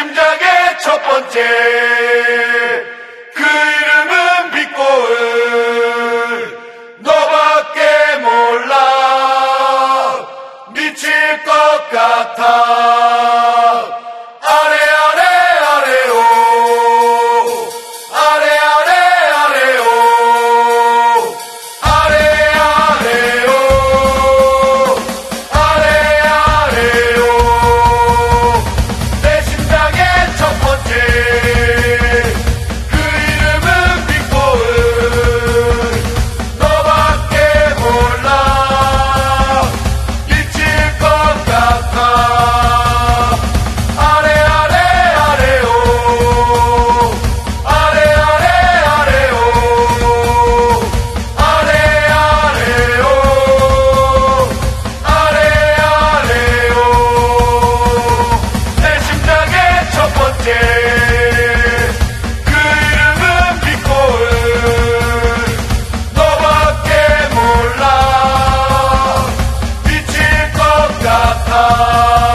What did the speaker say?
심장의 첫 번째 그 이름은 빛고은 너밖에 몰라. 미칠 것 같아 Come.